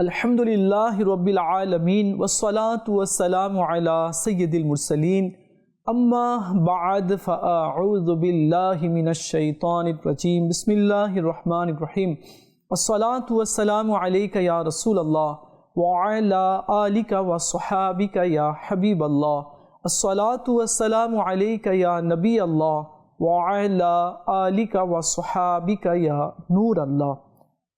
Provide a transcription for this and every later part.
الحمد للہ رب العالمین والصلاة والسلام علی سید المرسلین. اما بعد فاعوذ باللہ من الشیطان الرجیم. بسم اللہ الرحمن الرحیم. والصلاة والسلام علیکہ یا رسول اللہ وعلا آلک وصحابک یا حبیب اللہ. والصلاة والسلام علیکہ یا نبی اللہ وعلا آلک وصحابک یا نور اللہ.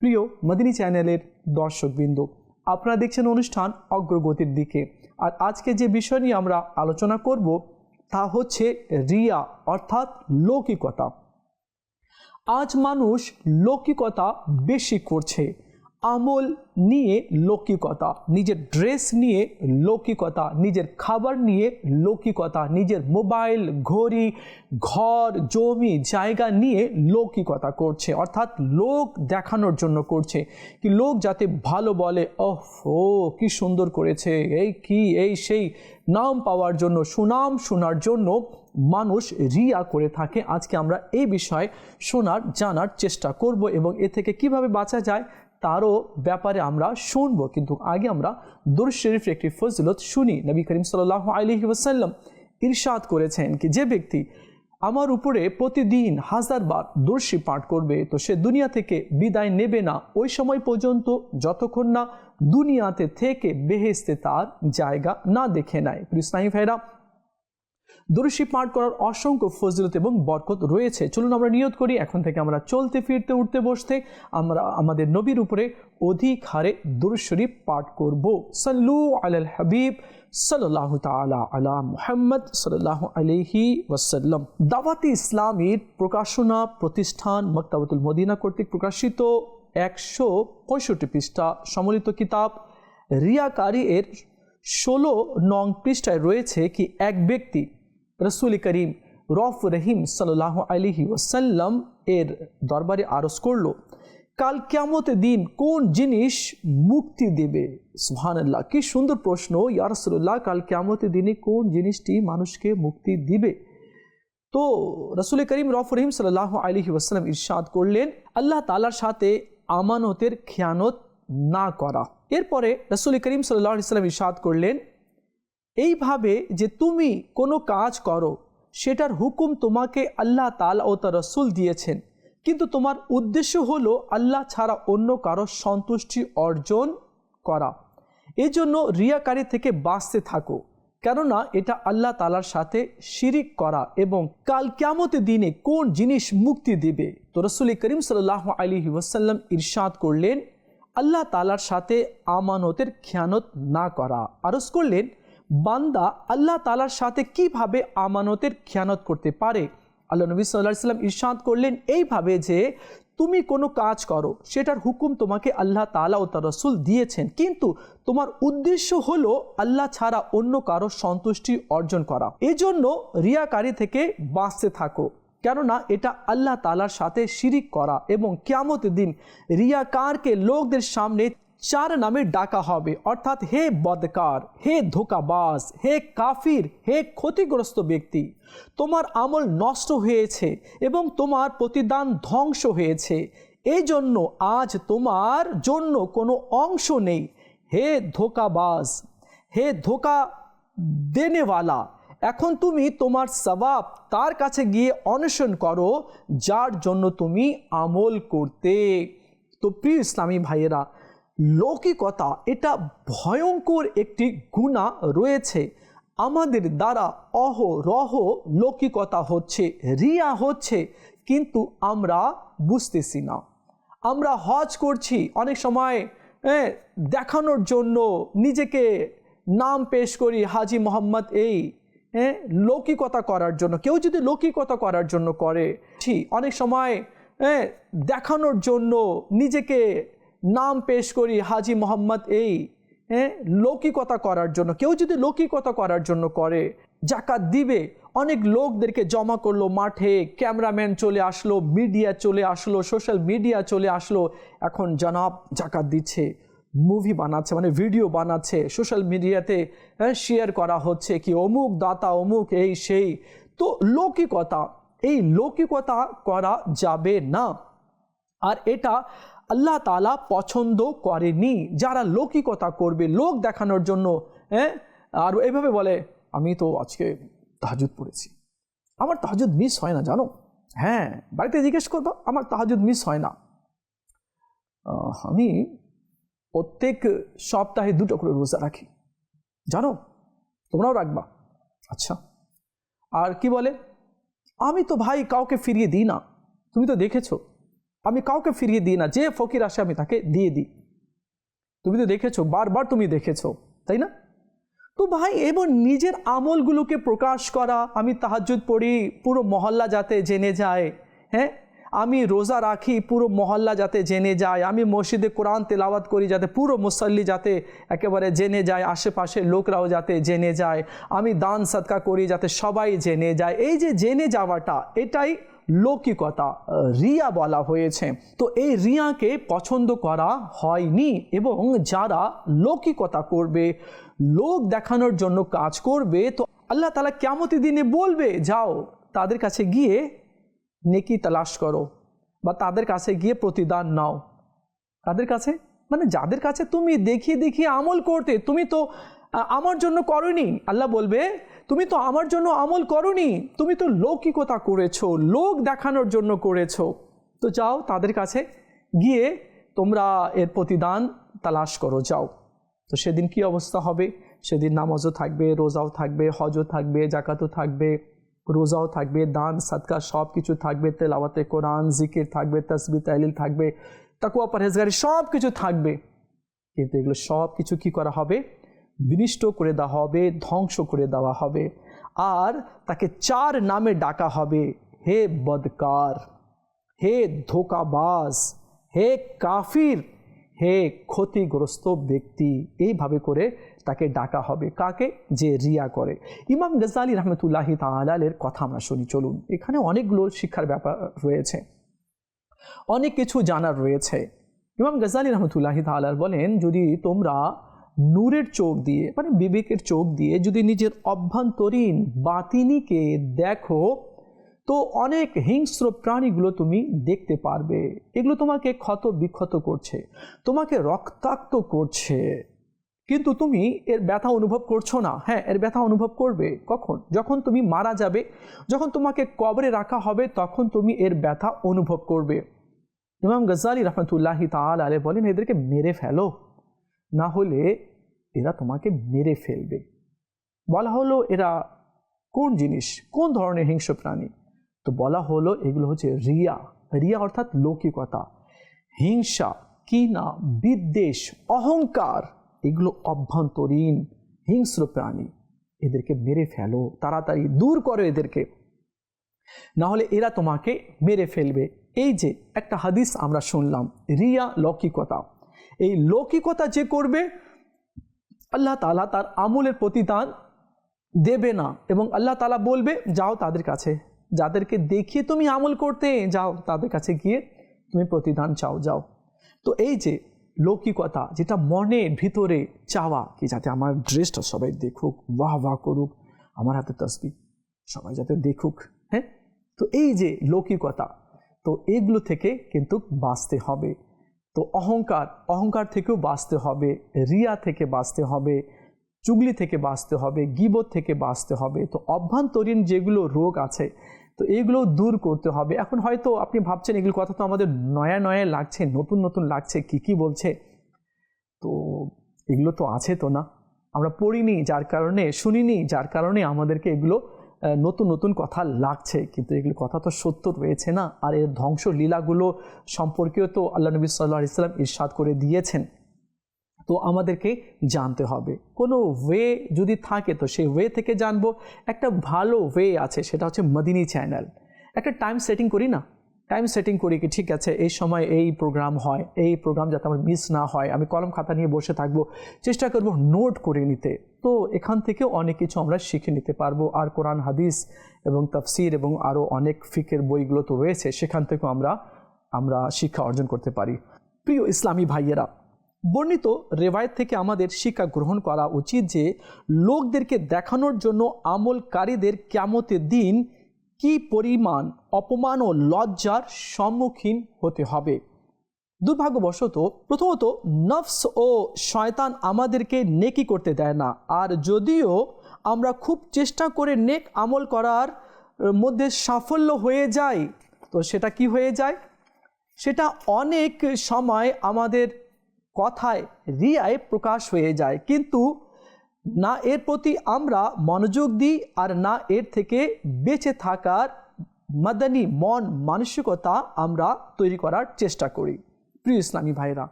پریو مدنی چینلر দর্শকবৃন্দ, আপনারা দেখছেন অনুষ্ঠান অগ্রগতির দিকে। আর আজকে যে বিষয় নিয়ে আমরা আলোচনা করব তা হচ্ছে রিয়া, অর্থাৎ লৌকিকতা। আজ মানুষ লৌকিকতা বেশি করছে। আমল নিয়ে লৌকিকতা, নিজের ড্রেস নিয়ে লৌকিকতা, নিজের খাবার নিয়ে লৌকিকতা, নিজের মোবাইল ঘড়ি, ঘর, জমি, জায়গা নিয়ে লৌকিকতা করছে। অর্থাৎ লোক দেখানোর জন্য করছে। কি লোক যাতে ভালো বলে ওহ ও, কি সুন্দর করেছে, এই কি, এই সেই। নাম পাওয়ার জন্য, সুনাম শোনার জন্য মানুষ রিয়া করে থাকে। আজকে আমরা এই বিষয়ে শোনার, জানার চেষ্টা করব এবং এ থেকে কীভাবে বাঁচা যায় তারও ব্যাপারে আমরা শুনব। কিন্তু আগে আমরা দুর শরীফের একটি ফজিলত শুনি। নবী করিম সাল্লাহ আলহি ওসাল্লাম ইরশাদ করেছেন কি, যে ব্যক্তি আমার উপরে প্রতিদিন হাজারবার দর্শী পাঠ করবে, তো সে দুনিয়া থেকে বিদায় নেবে না। ওই সময় পর্যন্ত যতক্ষণ না দুনিয়াতে থেকে বেহেস্তে তার জায়গা না দেখে নেয়। ইসলামী ভাইরা দরুশি পাঠ করার অসংখ্য ফজিলত এবং বরকত রয়েছে। চলুন আমরা নিয়ত করি, এখন থেকে আমরা চলতে ফিরতে উঠতে বসতে আমরা আমাদের নবীর উপরে অধিক হারে দুরুশরীফ পাঠ করব। সাল্লু আলাল হাবিব সাল্লাহ তালা আলা মুহাম্মদ সাল্লাহ আলহি ওয়াসাল্লাম। দাওয়াতি ইসলামীর প্রকাশনা প্রতিষ্ঠান মক্তাবতুল মদিনা কর্তৃক প্রকাশিত একশো পঁয়ষট্টি পৃষ্ঠা সম্মিলিত কিতাব। রিয়াকারী এর ষোলো নং পৃষ্ঠায় রয়েছে কি এক ব্যক্তি রসুল করিম রফ রহিম সাল্লাহ আলিহি ওসাল্লাম এর দরবারে আরজ করল, কাল কেমতে দিন কোন জিনিস মুক্তি দেবে? সুহানাল্লাহ কি সুন্দর প্রশ্ন। ইয়ারসুল্লাহ কাল কেমতে দিনে কোন জিনিসটি মানুষকে মুক্তি দিবে? তো রসুল করিম রফ রহিম সাল্লাহ আলিহি ওসাল্লাম ইরশাদ করলেন, আল্লাহ তালার সাথে আমানতের খেয়ানত না করা। এরপরে রসুল করিম সাল্লাহ ইসলাম ইরশাদ করলেন এইভাবে যে তুমি কোনো কাজ করো, সেটার হুকুম তোমাকে আল্লাহ তাল ও তার রসুল দিয়েছেন। কিন্তু তোমার উদ্দেশ্য হলো আল্লাহ ছাড়া অন্য কারও সন্তুষ্টি অর্জন করা। এজন্য রিয়াকারী থেকে বাঁচতে থাকো। কেননা এটা আল্লাহ তালার সাথে শিরিক করা এবং কাল ক্যামতে দিনে কোন জিনিস মুক্তি দিবে। তো রসুল করিম সাল্লাহ আলী ওয়াসাল্লাম ইরশাদ করলেন, আল্লাহ তালার সাথে আমানতের খেয়ানত না করা। আরজ করলেন বান্দা আল্লাহ তালার সাথে কীভাবে আমানতের খেয়ানত করতে পারে? আল্লাহ নবী সাল্লাম ইরশাদ করলেন এইভাবে যে, তুমি কোনো কাজ করো, সেটার হুকুম তোমাকে আল্লাহ তালা ও তার রসুল দিয়েছেন। কিন্তু তোমার উদ্দেশ্য হলো আল্লাহ ছাড়া অন্য কারও সন্তুষ্টি অর্জন করা। এজন্য রিয়াকারী থেকে বাঁচতে থাকো। কেননা এটা আল্লাহ তালার সাথে শিরিক করা এবং ক্যামত দিন রিয়াকারকে লোকদের সামনে চার নামে ডাকা হবে। অর্থাৎ হে বদকার, হে ধোকাবাজ, হে কাফির, হে ক্ষতিগ্রস্ত ব্যক্তি, তোমার আমল নষ্ট হয়েছে এবং তোমার প্রতিদান ধ্বংস হয়েছে। এই জন্য আজ তোমার জন্য কোনো অংশ নেই। হে ধোকাবাজ, হে ধোকা দেনেওয়ালা, এখন তুমি তোমার সবাব তার কাছে গিয়ে অন্বেষণ করো, যার জন্য তুমি আমল করতে। তো প্রিয় ইসলামী ভাইয়েরা লৌকিকতা, এটা ভয়ঙ্কর একটি গুণা রয়েছে। আমাদের দ্বারা অহ রহ লৌকিকতা হচ্ছে, রিয়া হচ্ছে, কিন্তু আমরা বুঝতেছি না। আমরা হজ করছি, অনেক সময় দেখানোর জন্য নিজেকে নাম পেশ করি, হাজি মোহাম্মদ এই হ্যাঁ লৌকিকতা করার জন্য। কেউ যদি লৌকিকতা করার জন্য করে ঠিক অনেক সময় হ্যাঁ দেখানোর জন্য নিজেকে নাম পেশ করি হাজি মোহাম্মদ এই হ্যাঁ লৌকিকতা করার জন্য। কেউ যদি লৌকিকতা করার জন্য করে, জাকাত দিবে, অনেক লোকদেরকে জমা করল মাঠে, ক্যামেরাম্যান চলে আসলো, মিডিয়া চলে আসলো, সোশ্যাল মিডিয়া চলে আসলো, এখন জনাব জাকাত দিচ্ছে, মুভি বানাচ্ছে মানে ভিডিও বানাচ্ছে, সোশ্যাল মিডিয়াতে শেয়ার করা হচ্ছে কি অমুক দাতা, অমুক এই, সেই। তো লৌকিকতা, এই লৌকিকতা করা যাবে না। আর এটা আল্লাহ তালা পছন্দ করেনি। যারা লৌকিকতা করবে, লোক দেখানোর জন্য হ্যাঁ? আর এভাবে বলে, আমি তো আজকে তাহাজুদ পড়েছি। আমার তাহাজুদ মিস হয় না, জানো? হ্যাঁ বাড়িতে জিজ্ঞেস করব আমার তাহাজুদ মিস হয় না? আমি প্রত্যেক সপ্তাহে দুটো করে রোজা রাখি। জানো? তোমরাও রাখবা। আচ্ছা। আর কি বলে, আমি তো ভাই কাউকে ফিরিয়ে দিই না। তুমি তো দেখেছ? আমি কাউকে ফিরিয়ে দিই না, যে ফকির আসে আমি তাকে দিয়ে দিই। তুমি তো দেখেছ, বারবার তুমি দেখেছ, তাই না? তো ভাই এবং নিজের আমলগুলোকে প্রকাশ করা, আমি তাহাজ্জুদ পড়ি, পুরো মহল্লা যাতে জেনে যায় হ্যাঁ? আমি রোজা রাখি, পুরো মহল্লা যাতে জেনে যায়, আমি মসজিদে কোরআন তেলাওয়াত করি যাতে পুরো মুসল্লি যাতে একেবারে জেনে যায়, আশেপাশে লোকরাও যাতে জেনে যায়, আমি দান সৎকা করি যাতে সবাই জেনে যায়। এই যে জেনে যাওয়াটা, এটাই লৌকিকতা রিয়া বলা হয়েছে। তো এই রিয়াকে পছন্দ করা হয়নি এবং যারা লৌকিকতা করবে, লোক দেখানোর জন্য কাজ করবে, তো আল্লাহ তালা কেমতি দিনে বলবে, যাও, তাদের কাছে গিয়ে নেকি তালাশ করো বা তাদের কাছে গিয়ে প্রতিদান নাও। তাদের কাছে? মানে যাদের কাছে তুমি দেখিয়ে দেখিয়ে আমল করতে, তুমি তো আমার জন্য করনি। আল্লাহ বলবে, তুমি তো আমার জন্য আমল করনি, তুমি তো লৌকিকতা করেছ, লোক দেখানোর জন্য করেছ। তো যাও তাদের কাছে গিয়ে তোমরা এর প্রতিদান তালাশ করো, যাও। তো সেদিন কি অবস্থা হবে? সেদিন নামাজও থাকবে, রোজাও থাকবে, হজও থাকবে, জাকাতও থাকবে, রোজাও থাকবে, দান, সাদকা সব কিছু থাকবে, তেলাওয়াতে কোরআন, জিকির থাকবে, তসবি তাইলিল থাকবে তাকুয়া পরহেজগারি সব কিছু থাকবে। কিন্তু এগুলো সব কিছু কি করা হবে? বিনিষ্ট করে দেওয়া হবে, ধ্বংস করে দেওয়া হবে। আর তাকে চার নামে ডাকা হবে, হে বদকার, হে ধোকাবাজ, হে কাফির, হে ক্ষতিগ্রস্ত ব্যক্তি। এইভাবে করে তাকে ডাকা হবে, কাকে? যে রিয়া করে। ইমাম গজালি রহমতুল্লাহি তালের কথা আমরা শুনি, চলুন। এখানে অনেকগুলো শিক্ষার ব্যাপার রয়েছে। অনেক কিছু জানার রয়েছে। ইমাম গজালি রহমতুল্লাহি তালার বলেন, যদি তোমরা নূরের চোখ দিয়ে মানে বিবেকের চোখ দিয়ে যদি নিজের অভ্যন্তরীণ বাতিনিকে দেখো, তো অনেক হিংস্র প্রাণীগুলো তুমি দেখতে পারবে। এগুলো তোমাকে ক্ষত বিক্ষত করছে, তোমাকে রক্তাক্ত করছে। কিন্তু তুমি এর ব্যথা অনুভব করছ না। হ্যাঁ এর ব্যথা অনুভব করবে। কখন? যখন তুমি মারা যাবে, যখন তোমাকে কবরে রাখা হবে, তখন তুমি এর ব্যথা অনুভব করবে। ইমাম গজালি রহমতুল্লাহি তাল আলে বলেন, এদেরকে মেরে ফেলো। না হলে এরা তোমাকে মেরে ফেলবে। বলা হলো এরা কোন জিনিস? কোন ধরনের হিংস্র প্রাণী? তো বলা হলো এগুলো হচ্ছে রিয়া। রিয়া অর্থাৎ লৌকিকতা। হিংসা কিনা বিদ্বেষ, অহংকার, এগুলো অভ্যন্তরীণ হিংস্র প্রাণী। এদেরকে মেরে ফেলো, তাড়াতাড়ি দূর করো এদেরকে। না হলে এরা তোমাকে মেরে ফেলবে। এই যে একটা হাদিস আমরা শুনলাম, রিয়া লৌকিকতা। এই লৌকিকতা যে করবে, আল্লাহ তালা তার আমলের প্রতিদান দেবে না। এবং আল্লাহ তালা বলবে, যাও তাদের কাছে। যাদেরকে দেখিয়ে তুমি আমল করতে, যাও তাদের কাছে গিয়ে তুমি প্রতিদান চাও, যাও। তো এই যে লৌকিকতা, যেটা মনে ভিতরে চাওয়া, কি যাতে আমার ড্রেসটা সবাই দেখুক, বাহ বাহ করুক, আমার হাতে তসবি, সবাই যাতে দেখুক হ্যাঁ? তো এই যে লৌকিকতা, তো এগুলো থেকে কিন্তু বাঁচতে হবে। তো অহংকার অহংকার থেকেও বাঁচতে হবে, রিয়া থেকে বাঁচতে হবে, চুগলি থেকে বাঁচতে হবে, গিবত থেকে বাঁচতে হবে। তো অভ্যন্তরীণ যেগুলো রোগ আছে, তো এগুলো দূর করতে হবে। এখন হয়তো আপনি ভাবছেন এগুলো কথা তো আমাদের নয়া নয়া লাগছে, নতুন নতুন লাগছে, কি কি বলছে? তো এগুলো তো আছে তো না। আমরা পড়িনি যার কারণে, শুনিনি যার কারণে আমাদেরকে এগুলো নতুন নতুন কথা লাগছে, কিন্তু এগুলো কথা তো সত্য রয়েছে না। আর এর ধ্বংস লীলাগুলো সম্পর্কেও তো আল্লাহ নবী সাল্লাহ ইসলাম ইরশাদ করে দিয়েছেন। তো আমাদেরকে জানতে হবে। কোনো ওয়ে যদি থাকে তো সেই ওয়ে থেকে জানব। একটা ভালো ওয়ে আছে, সেটা হচ্ছে মদিনী চ্যানেল একটা টাইম সেটিং করি না। টাইম সেটিং করি কি, ঠিক আছে, এই সময় এই প্রোগ্রাম হয়, এই প্রোগ্রাম যাতে আমার মিস না হয়, আমি কলম খাতা নিয়ে বসে থাকব, চেষ্টা করব নোট করে নিতে। তো এখান থেকেও অনেক কিছু আমরা শিখে নিতে পারব, আর কোরআন, হাদিস এবং তাফসির এবং আরও অনেক ফিকের বইগুলো তো রয়েছে, সেখান থেকেও আমরা আমরা শিক্ষা অর্জন করতে পারি। প্রিয় ইসলামী ভাইয়েরা, বর্ণিত রেওয়ায়ত থেকে আমাদের শিক্ষা গ্রহণ করা উচিত যে, লোকদেরকে দেখানোর জন্য আমলকারীদের ক্যামতের দিন কি পরিমাণ অপমান ও লজ্জার সম্মুখীন হতে হবে? দুর্ভাগ্যবশত, প্রথমত, নফস ও শয়তান আমাদেরকে নেকি করতে দেয় না। আর যদিও আমরা খুব চেষ্টা করে নেক আমল করার মধ্যে সাফল্য হয়ে যায় তো সেটা কি হয়ে যায়? সেটা অনেক সময় আমাদের কথায় রিয়ায় প্রকাশ হয়ে যায়। কিন্তু না এর প্রতি আমরা মনোযোগ দিই আর না এর থেকে বেঁচে থাকার মাদানী মন মানসিকতা আমরা তৈরি করার চেষ্টা করি। প্রিয় ইসলামী ভাইরা,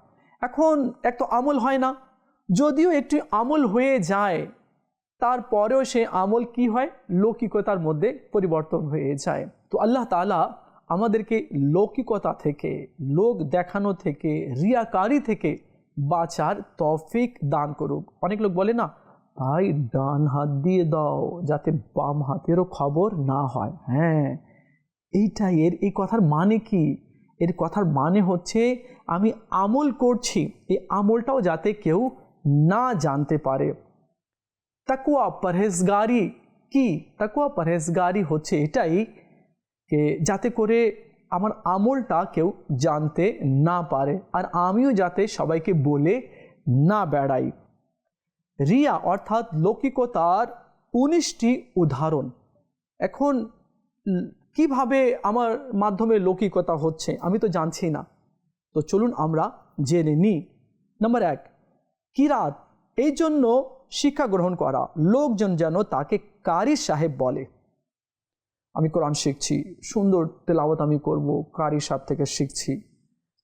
এখন এক তো আমল হয় না। যদিও একটি আমল হয়ে যায়, তারপরেও সে আমল কি হয়? লৌকিকতার মধ্যে পরিবর্তন হয়ে যায়। তো আল্লাহ তালা আমাদেরকে লৌকিকতা থেকে, লোক দেখানো থেকে, রিয়াকারি থেকে বাঁচার তফিক দান করুক। অনেক লোক বলে না ভাই ডান হাত দিয়ে দাও, যাতে বাম হাতেরও খবর না হয়। হ্যাঁ এইটাই। এর, এই কথার মানে কি? এর কথার মানে হচ্ছে, আমি আমল করছি। এই আমলটাও যাতে কেউ না জানতে পারে। তাকুয়া পরহেজগারি কি? তাকুয়া পরহেজগারি হচ্ছে এটাই যে, যাতে করে আমার আমলটা কেউ জানতে না পারে। আর আমিও যাতে সবাইকে বলে না বেড়াই। রিয়া অর্থাৎ লৌকিকতার উনিশটি উদাহরণ। এখন, কীভাবে আমার মাধ্যমে লৌকিকতা হচ্ছে আমি তো জানছি না। তো চলুন আমরা জেনে নিই নাম্বার এক, কিরাত, এই জন্য শিক্ষা গ্রহণ করা। লোকজন যেন তাকে কারি সাহেব বলে। আমি কোরআন শিখছি, সুন্দর তেলাওয়াত আমি করব কারি সাহেব থেকে শিখছি।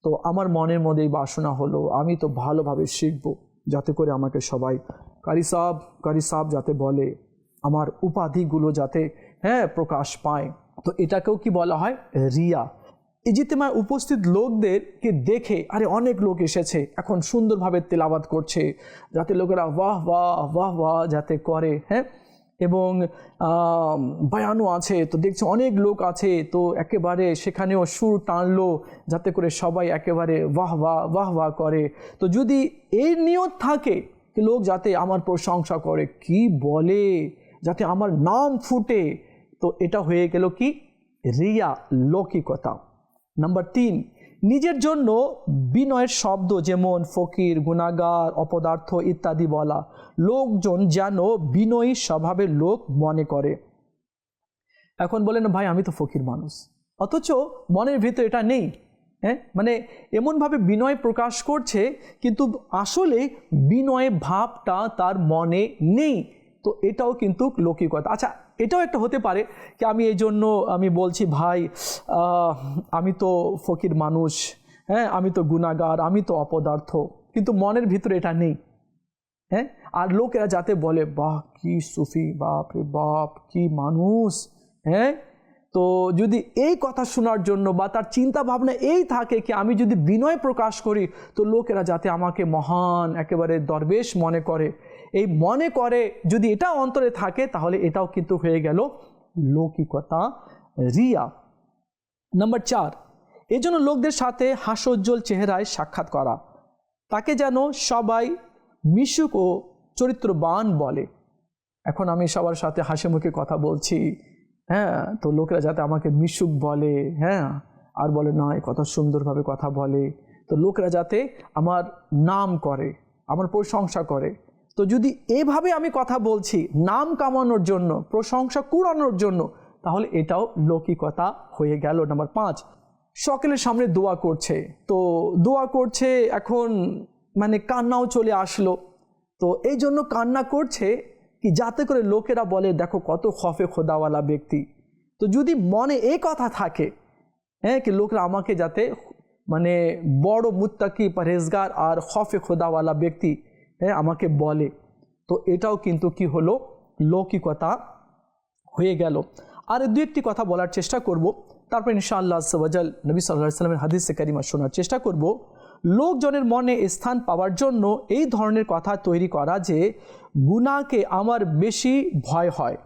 তো আমার মনের মধ্যে বাসনা হলো, আমি তো ভালোভাবে শিখব, যাতে করে আমাকে সবাই কারি সাহ কারি সাহ যাতে বলে, আমার উপাধিগুলো যাতে হ্যাঁ প্রকাশ পায়। তো এটাকেও কি বলা হয়? রিয়া। ইজিতেমায় উপস্থিত লোকদেরকে দেখে, আরে, অনেক লোক এসেছে, এখন সুন্দরভাবে তেলাবাদ করছে, যাতে লোকেরা বাহ বাহ বাহ বাহ যাতে করে হ্যাঁ? এবং বয়ানও আছে, তো দেখছি অনেক লোক আছে, তো একেবারে সেখানেও সুর টানলো, যাতে করে সবাই একেবারে বাহ বাহ বাহ বাহ করে। তো যদি এই নিয়ত থাকে লোক যাতে আমার প্রশংসা করে। কি বলে? যাতে আমার নাম ফুটে। তো এটা হয়ে গেল কি? রিয়া লৌকিকতা। নাম্বার তিন, নিজের জন্য বিনয়ের শব্দ যেমন ফকির, গুণাগার, অপদার্থ ইত্যাদি বলা। লোকজন যেন বিনয়ী স্বভাবের লোক মনে করে। এখন বলেন, ভাই, আমি তো ফকির মানুষ। অথচ মনের ভিতরে এটা নেই। হ্যাঁ? মানে এমনভাবে বিনয় প্রকাশ করছে, কিন্তু আসলে বিনয় ভাবটা তার মনে নেই। তো এটাও কিন্তু লৌকিকতা। আচ্ছা এটাও একটা হতে পারে কি আমি এই জন্য আমি বলছি, ভাই আমি তো ফকির মানুষ হ্যাঁ? আমি তো গুণাগার, আমি তো অপদার্থ। কিন্তু মনের ভিতরে এটা নেই। হ্যাঁ? আর লোকেরা যাতে বলে, বাহ, কি সুফি বাপ রে বাপ, কি মানুষ। হ্যাঁ? তো যদি এই কথা শোনার জন্য বা তার চিন্তা ভাবনা এই থাকে কি আমি যদি বিনয় প্রকাশ করি, তো লোকেরা যাতে আমাকে মহান একেবারে দরবেশ মনে করে। এই মনে করে যদি এটা অন্তরে থাকে, তাহলে এটাও কিন্তু হয়ে গেল লৌকিকতা রিয়া। নাম্বার চার এই জন্য লোকদের সাথে হাস্যোজ্জ্বল চেহারায় সাক্ষাৎ করা। তাকে যেন সবাই মিশুক ও চরিত্রবান বলে। এখন আমি সবার সাথে হাসি মুখে কথা বলছি। হ্যাঁ তো লোকেরা যাতে আমাকে মিশুক বলে হ্যাঁ আর বলে না কত সুন্দরভাবে কথা বলে। তো লোকেরা যাতে আমার নাম করে, আমার প্রশংসা করে। তো যদি এভাবে আমি কথা বলছি, নাম কামানোর জন্য, প্রশংসা কুড়ানোর জন্য, তাহলে এটাও লৌকিকতা হয়ে গেল নাম্বার পাঁচ। সকলের সামনে দোয়া করছে। তো দোয়া করছে, এখন মানে কান্নাও চলে আসলো। তো এই জন্য কান্না করছে যাতে করে লোকেরা বলে, দেখো কত খফে খোদাওয়ালা ব্যক্তি। তো যদি মনে এই কথা থাকে হ্যাঁ কি লোকরা আমাকে যাতে মানে বড় মুত্তাকি, পরহেজগার আর খফে খোদাওয়ালা ব্যক্তি হ্যাঁ আমাকে বলে। তো এটাও কিন্তু কি হলো? লৌকিকতা হয়ে গেল। আর দু একটি কথা বলার চেষ্টা করব। তারপর ইনশাআল্লাহ সবাজাল নবী সাল্লাহ সাল্লামের হাদিসে কারিমা শোনার চেষ্টা করব। লোকজনের মনে স্থান পাওয়ার জন্য এই ধরনের কথা তৈরি করা যে গুণাকে আমার বেশি ভয় হয়,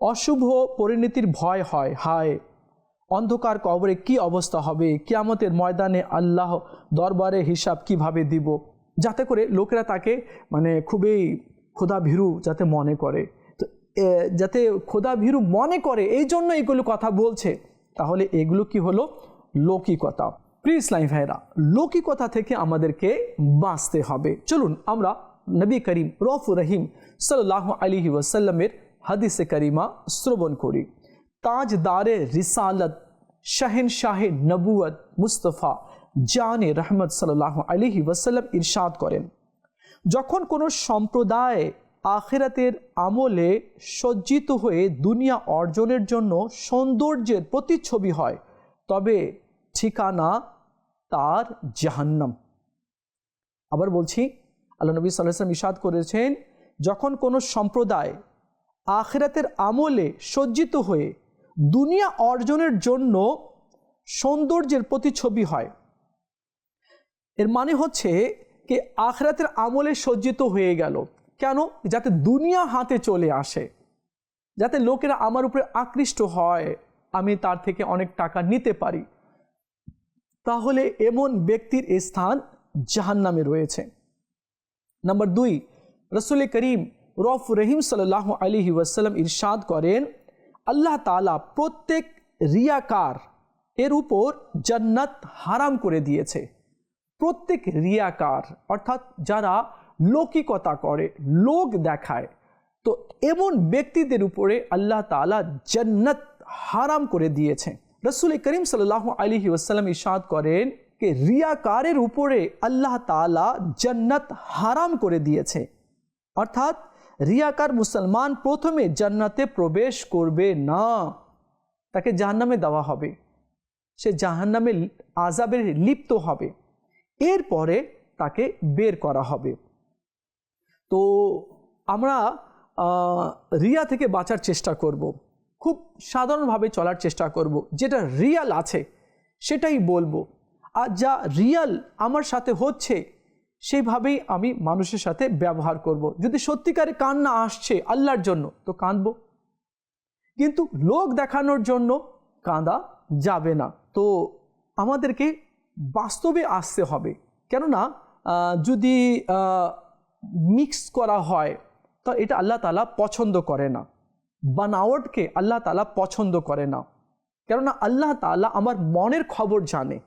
অশুভ পরিণতির ভয় হয়, হায়, অন্ধকার কবরে কি অবস্থা হবে, কিয়ামতের ময়দানে আল্লাহ দরবারে হিসাব কীভাবে দিব? যাতে করে লোকেরা তাকে মানে খুবই ক্ষুধা ভীরু যাতে মনে করে। তো যাতে ক্ষুধা ভীরু মনে করে এই জন্য এগুলো কথা বলছে। তাহলে এগুলো কি হলো? লৌকিকতা। প্রিয় ইসলামী ভাইরা লৌকিকতা থেকে আমাদেরকে বাঁচতে হবে। চলুন আমরা নবী করিম রফ রহিম সাল্লাহ আলিহি ওয়াসাল্লামের হাদিসে করিমা শ্রবণ করি। তাজদারে রিসালত শাহেন শাহে নবুয়ত মুস্তফা জানে রহমত সাল্লাহ আলিহি ওয়াসাল্লাম ইরশাদ করেন। যখন কোনো সম্প্রদায় আখেরাতের আমলে সজ্জিত হয়ে দুনিয়া অর্জনের জন্য সৌন্দর্যের প্রতিচ্ছবি হয়, তবে ঠিকানা তার জাহান্নাম। আবার বলছি, আল্লাহ নবী সাল্লাম ইসাদ করেছেন, যখন কোনো সম্প্রদায় আখেরাতের আমলে সজ্জিত হয়ে দুনিয়া অর্জনের জন্য সৌন্দর্যের প্রতিচ্ছবি হয়, এর মানে হচ্ছে কি আখরাতের আমলে সজ্জিত হয়ে গেল। কেন? যাতে দুনিয়া হাতে চলে আসে, যাতে লোকেরা আমার উপরে আকৃষ্ট হয়, আমি তার থেকে অনেক টাকা নিতে পারি। তাহলে এমন ব্যক্তির স্থান জাহান নামে রয়েছে। নাম্বার দুই, রসুল করিম রফ রহিম সাল্লাহ আলিহি ওয়াসাল্লাম ইরশাদ করেন, আল্লাহ তালা প্রত্যেক রিয়াকার এর উপর জান্নাত হারাম করে দিয়েছে। প্রত্যেক রিয়াকার, অর্থাৎ যারা লৌকিকতা করে, লোক দেখায়, তো এমন ব্যক্তিদের উপরে আল্লাহ তালা জান্নাত হারাম করে দিয়েছে। রসুল করিম সাল্লাহ আলহি ওসাল্লাম ইশাদ করেন যে রিয়াকারের উপরে আল্লাহ তালা জান্নাত হারাম করে দিয়েছে। অর্থাৎ রিয়াকার মুসলমান প্রথমে জান্নাতে প্রবেশ করবে না, তাকে জাহান্নামে দেওয়া হবে। সে জাহান্নামে আজাবের লিপ্ত হবে। এরপরে তাকে বের করা হবে। তো আমরা রিয়া থেকে বাঁচার চেষ্টা করব। খুব সাধারণভাবে চলার চেষ্টা করব। যেটা রিয়াল আছে, সেটাই বলব আর যা রিয়াল আমার সাথে হচ্ছে সেইভাবেই আমি মানুষের সাথে ব্যবহার করব। যদি সত্যিকারে কান্না আসছে আল্লাহর জন্য, তো কাঁদবো কিন্তু লোক দেখানোর জন্য কাঁদা যাবে না তো আমাদেরকে বাস্তবে আসতে হবে কেননা যদি মিক্স করা হয়, তো এটা আল্লাহ তালা পছন্দ করে না বানাওয়াটকে আল্লাহ তালা পছন্দ করে না। কেননা আল্লাহ তালা আমার মনের খবর জানে।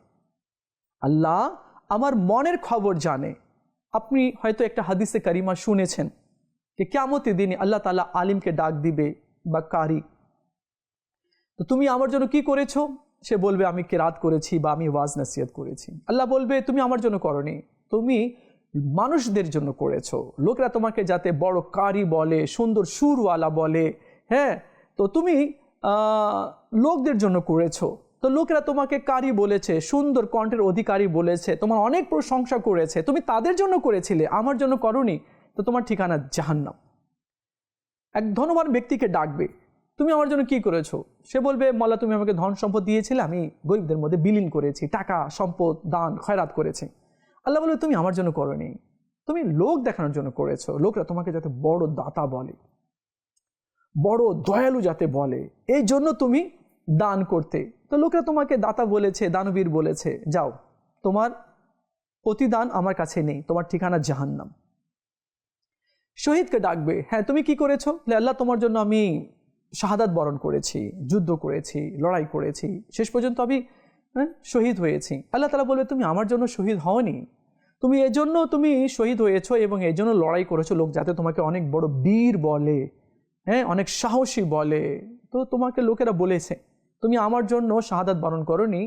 আল্লাহ আমার মনের খবর জানে। আপনি হয়তো একটা হাদিসে কারিমা শুনেছেন যে কেমতে দিনে আল্লাহ তালা আলিমকে ডাক দিবে বা কারি। তো তুমি আমার জন্য কি করেছ? সে বলবে, আমি কেরাত করেছি বা আমি ওয়াজ নাসিয়াত করেছি। আল্লাহ বলবে, তুমি আমার জন্য করনি। তুমি মানুষদের জন্য করেছ। লোকেরা তোমাকে যাতে বড় কারি বলে, সুন্দর সুরওয়ালা বলে হ্যাঁ তো তুমি লোকদের জন্য করেছ। তো লোকেরা তোমাকে কারি বলেছে, সুন্দর কণ্ঠের অধিকারী বলেছে, তোমার অনেক প্রশংসা করেছে, তুমি তাদের জন্য করেছিলে, আমার জন্য করনি, তো তোমার ঠিকানা জাহান্নাম। এক ধনবান ব্যক্তিকে ডাকবে, তুমি আমার জন্য কি করেছ? সে বলবে, মল্লা, তুমি আমাকে ধন সম্পদ দিয়েছিলে, আমি গরিবদের মধ্যে বিলীন করেছি, টাকা, সম্পদ, দান, খয়রাত করেছি। আল্লাহ বলবে, তুমি আমার জন্য করনি, তুমি লোক দেখানোর জন্য করেছ, লোকরা তোমাকে যাতে বড় দাতা বলে। বড় দয়ালু যাতে বলে। এই জন্য তুমি দান করতে। তো লোকরা তোমাকে দাতা বলেছে, দানবীর বলেছে, যাও, তোমার প্রতিদান আমার কাছে নেই, তোমার ঠিকানা জাহান্নাম। শহীদকে ডাকবে হ্যাঁ তুমি কি করেছ? আল্লাহ, তোমার জন্য আমি শাহাদাত বরণ করেছি, যুদ্ধ করেছি, লড়াই করেছি, শেষ পর্যন্ত আমি হ্যাঁ শহীদ হয়েছি। আল্লাহ তালা বলবে, তুমি আমার জন্য শহীদ হওনি। তুমি এজন্য তুমি শহীদ হয়েছো এবং এই জন্য লড়াই করেছ লোক যাতে তোমাকে অনেক বড় বীর বলে। হ্যাঁ অনেক সাহসী বলে। তো তোমাকে লোকেরা বলেছে, তুমি আমার জন্য শাহাদাত বরণ করনি।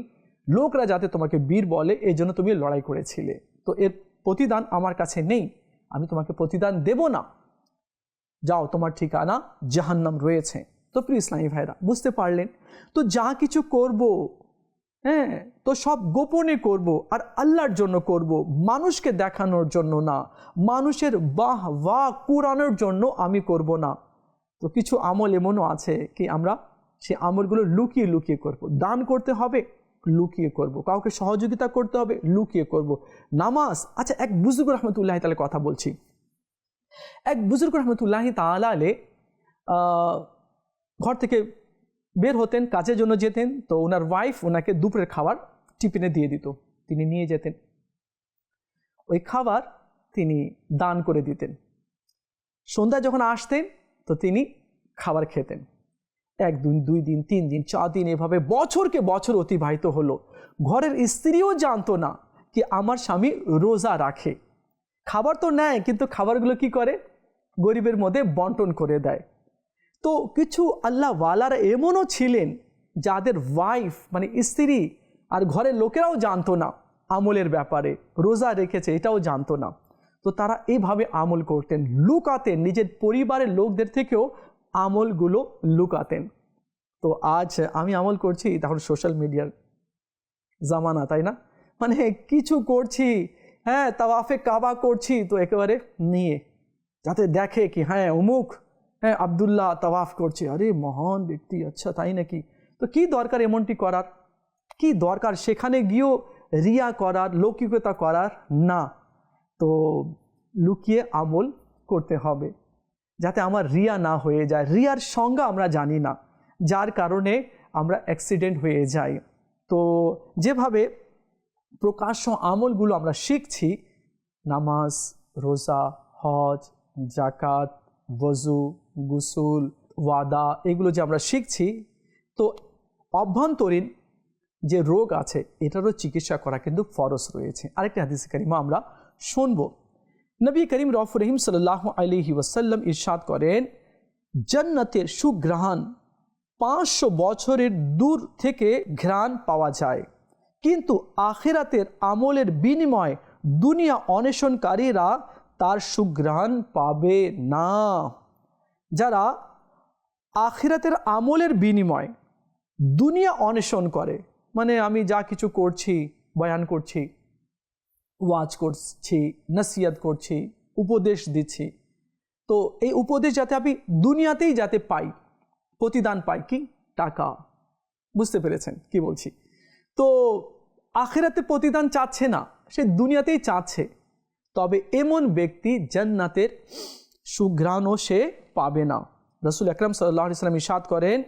লোকরা যাতে তোমাকে বীর বলে, এই জন্য তুমি লড়াই করেছিলে। তো এর প্রতিদান আমার কাছে নেই, আমি তোমাকে প্রতিদান দেব না। যাও, তোমার ঠিকানা জাহান্নাম রয়েছে। তো প্রিয় ইসলামী ভাইরা বুঝতে পারলেন? তো যা কিছু করব হ্যাঁ তো সব গোপনে করব, আর আল্লাহর জন্য করব। মানুষকে দেখানোর জন্য না, মানুষের বাহ বাহ কুরানোর জন্য আমি করব না। তো কিছু আমল এমনও আছে কি আমরা সে আমলগুলো লুকিয়ে লুকিয়ে করব। দান করতে হবে, লুকিয়ে করব। কাউকে সহযোগিতা করতে হবে, লুকিয়ে করব। নামাজ আচ্ছা এক বুজুর্গ রহমতুল্লাহ তাহলে কথা বলছি। এক বুজুর্গ রহমতুল্লাহ তালে ঘর থেকে বের হতেন, কাজের জন্য যেতেন, তো ওনার ওয়াইফ ওনাকে দুপুরের খাবার টিফিনে দিয়ে দিত। তিনি নিয়ে যেতেন। ওই খাবার তিনি দান করে দিতেন। সন্ধ্যায় যখন আসতেন তো তিনি খাবার খেতেন। এক দিন, দুই দিন, তিন দিন, চার দিন এভাবে বছরকে বছর অতিবাহিত হলো। ঘরের স্ত্রীও জানতো না কি আমার স্বামী রোজা রাখে। খাবার তো নেয়, কিন্তু খাবারগুলো কি করে? গরিবের মধ্যে বন্টন করে দেয়। তো কিছু আল্লাহ ওয়ালারা এমনও ছিলেন যাদের ওয়াইফ মানে স্ত্রী আর ঘরের লোকেরাও জানতো না আমলের ব্যাপারে। রোজা রেখেছে, এটাও জানতো না। তো তারা এইভাবে আমল করতেন, লুকাতেন, নিজের পরিবারের লোকদের থেকেও আমলগুলো লুকাতেন। তো আজ আমি আমল করছি তখন সোশ্যাল মিডিয়ার জামানা, তাই না? মানে কিছু করছি হ্যাঁ তাওয়াফে কাবা করছি, তো একেবারে নিয়ে, যাতে দেখে কি হ্যাঁ অমুক হ্যাঁ আবদুল্লাহ তাওয়াফ করছে, আরে মহান ব্যক্তি আচ্ছা তাই নাকি? তো কি দরকার এমনটি করার? কি দরকার সেখানে গিয়েও রিয়া করার, লৌকিকতা করার? না। তো লুকিয়ে আমল করতে হবে, যাতে আমার রিয়া না হয়ে যায়। রিয়ার সংজ্ঞা আমরা জানি না, যার কারণে আমরা অ্যাক্সিডেন্ট হয়ে যাই। তো যেভাবে প্রকাশ্য আমলগুলো আমরা শিখছি, নামাজ, রোজা, হজ জাকাত বজু গুসুল, ওয়াদা, এগুলো যে আমরা শিখছি, তো অভ্যন্তরীণ যে রোগ আছে, এটারও চিকিৎসা করা কিন্তু ফরজ রয়েছে। আরেকটি হাদিস কারিমা আমরা শুনব। নবী করিম রফ রহিম সাল্লাহ আলহি ওয়াসাল্লাম ইরশাদ করেন, জান্নাতের সুঘ্রাণ পাঁচশো বছরের দূর থেকে ঘ্রাণ পাওয়া যায়। কিন্তু আখেরাতের আমলের বিনিময় দুনিয়া অন্বেষণকারীরা তার সুঘ্রাণ পাবে না। যারা আখিরাতের আমলের বিনিময় দুনিয়া অন্বেষণ করে মানে আমি যা কিছু করছি, বয়ান করছি ওয়াজ করছি, নসিয়াত করছি, উপদেশ দিচ্ছি। তো এই উপদেশ যাতে আমি দুনিয়াতেই যাতে পাই, প্রতিদান পাই, কি? টাকা। বুঝতে পেরেছেন কি বলছি? তো আখেরাতে প্রতিদান চাচ্ছে না, সে দুনিয়াতেই চাচ্ছে। তবে এমন ব্যক্তি জান্নাতের সুঘ্রাণও সে পাবে না। রসুল আকরম সাল্লাহ ইসলাম ইসাদ করেন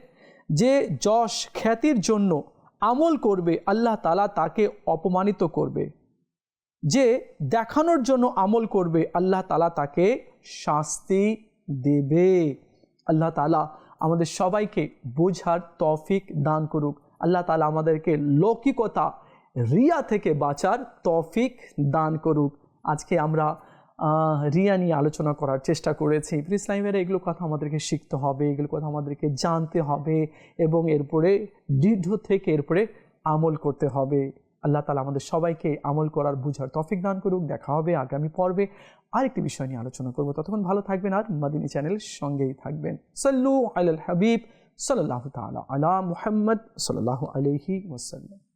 যে, যশ খ্যাতির জন্য আমল করবে, আল্লাহ তালা তাকে অপমানিত করবে। যে দেখানোর জন্য আমল করবে, আল্লাহ তালা তাকে শাস্তি দেবে। আল্লাহ তালা আমাদের সবাইকে বোঝার তফিক দান করুক। আল্লাহ তালা আমাদেরকে লৌকিকতা, রিয়া থেকে বাঁচার তফিক দান করুক। আজকে আমরা রিয়া নিয়ে আলোচনা করার চেষ্টা করেছি। ইসলামের এগুলো কথা আমাদেরকে শিখতে হবে, এগুলো কথা আমাদেরকে জানতে হবে এবং এরপরে দৃঢ় থেকে এরপরে আমল করতে হবে। আল্লাহ তালা আমাদের সবাইকে আমল করার বুঝার তফিক দান করুক। দেখা হবে আগামী পর্বে আরেকটি বিষয় নিয়ে আলোচনা করব। ততক্ষণ ভালো থাকবেন আর মাদিনী চ্যানেল সঙ্গেই থাকবেন। সল্লু আল হাবিব সাল্লাহ তালা আলা মুহাম্মদ সাল্লাহ আলহি ওসাল্লাম